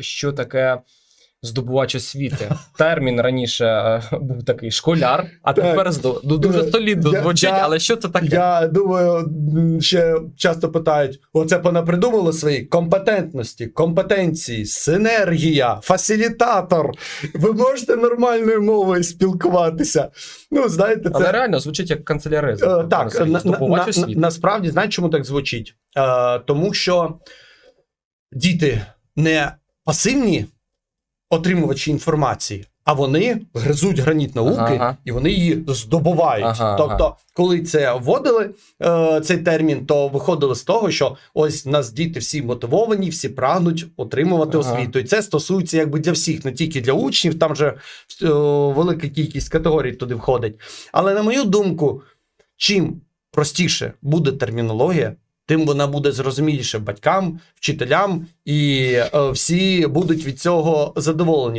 що таке здобувач освіти. Термін раніше е, був такий школяр, а Так. тепер здо- ну, дуже Так. солідно Я- звучить, я- але що це таке? Я думаю, ще часто питають: оце понапридумали свої компетентності, компетенції, синергія, фасилітатор. Ви можете нормальною мовою спілкуватися. Ну, знаєте, Але реально звучить як канцеляризм. Е, Так, на, на, на, освіти. насправді, знаєте, чому так звучить? Е, тому що діти не пасивні отримувачі інформації, а вони гризуть граніт науки Ага. і вони її здобувають. Ага, тобто, ага. коли це вводили е, цей термін, то виходили з того, що ось нас діти всі мотивовані, всі прагнуть отримувати Ага. освіту. І це стосується якби для всіх, не тільки для учнів, там же е, велика кількість категорій туди входить. Але на мою думку, чим простіше буде термінологія, тим вона буде зрозуміліше батькам, вчителям, і е, всі будуть від цього задоволені.